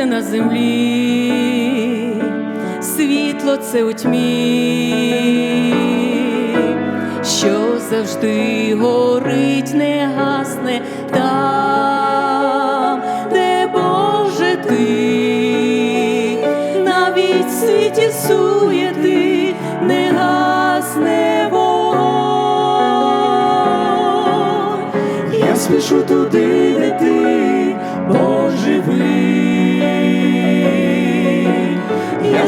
це на землі, світло це у тьмі, що завжди горить, не гасне там, де Боже ти, навіть в світі суєти не гасне вогонь. Я спішу туди.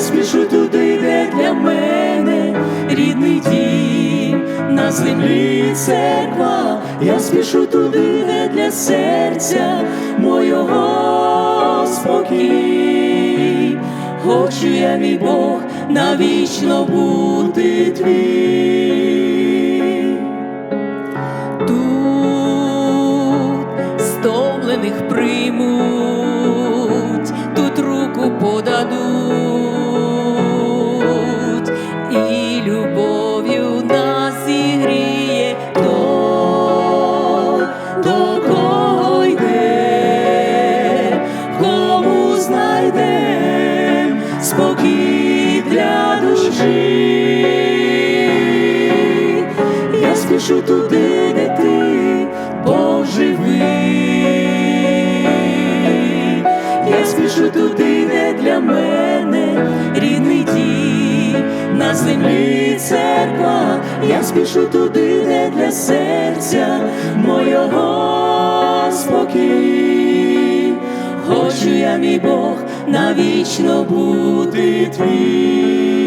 Спішу туди, де для мене рідний дім, на землі церква, я спішу туди, де для серця мого спокій. Хочу я, мій Бог, навічно бути твій. Тут стомлених приймуть, для. Я спішу туди, де ти, живий. Я спішу туди, де для мене рідний дім, на землі церква, я спішу туди, де для серця мого спокій. Хочу я, мій Бог, навічно бути твій.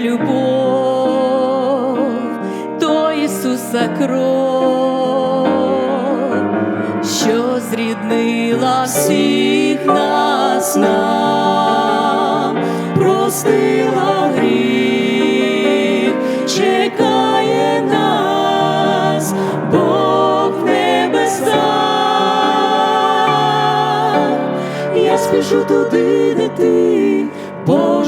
Вічна любов до Ісуса кров, що зріднила всіх нас нам, простила гріх, чекає нас, Бог в небесах. Я спішу туди, де ти, Бог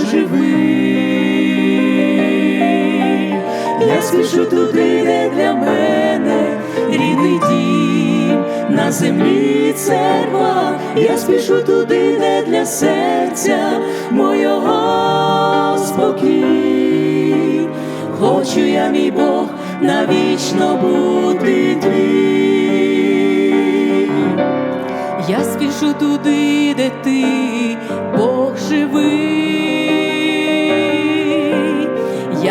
спішу туди, де для мене рідний дім, на землі церква, я спішу туди, де для серця мого спокій. Хочу я, мій Бог, навічно бути твій. Я спішу туди, де ти, Бог живий.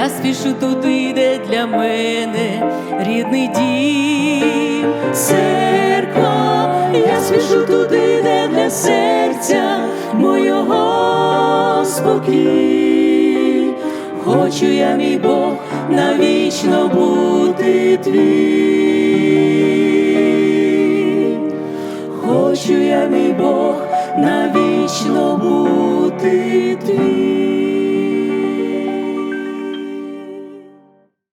Я спішу туди, де для мене рідний дім. Церква, я спішу туди, де для серця мого спокій. Хочу я, мій Бог, навічно бути твій. Хочу я, мій Бог,